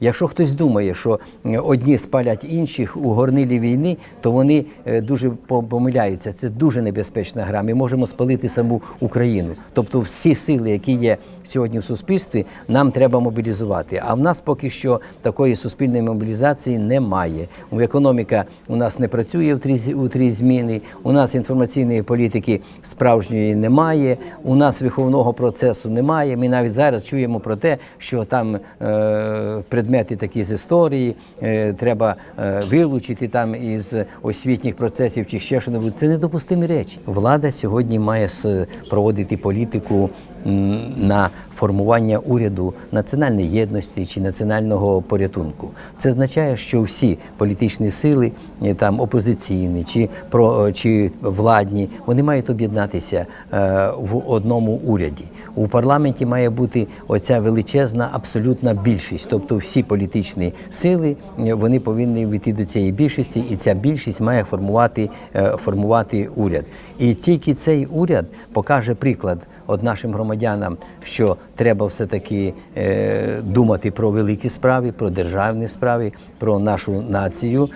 Якщо хтось думає, що одні спалять інших у горнилі війни, то вони е, дуже помиляються. Це дуже небезпечна гра. Ми можемо спалити саму Україну. Тобто, всі сили, які є сьогодні в суспільстві, нам треба мобілізувати. А в нас поки що такої суспільної мобілізації немає. Економіка у нас не працює в три, у три зміни. У нас інформаційної політики справжньої немає. У нас виховного процесу немає. Ми навіть зараз чуємо про те, що там е, предмети такі з історії е, треба е, вилучити там із освітніх процесів чи ще що Це недопустимі речі. Влада сьогодні має проводити політику на формування уряду національної єдності чи національного порятунку. Це означає, що всі політичні сили, е, там опозиційні чи про чи владні, вони мають об'єднатися в одному уряді. У парламенті має бути оця величезна абсолютна більшість, тобто всі політичні сили е, вони повинні війти до цієї більшості, і ця більшість має формувати, е, формувати уряд. І тільки цей уряд покаже приклад от нашим громадянам, що треба все таки е, думати про великі справи, про державні справи, про нашу націю.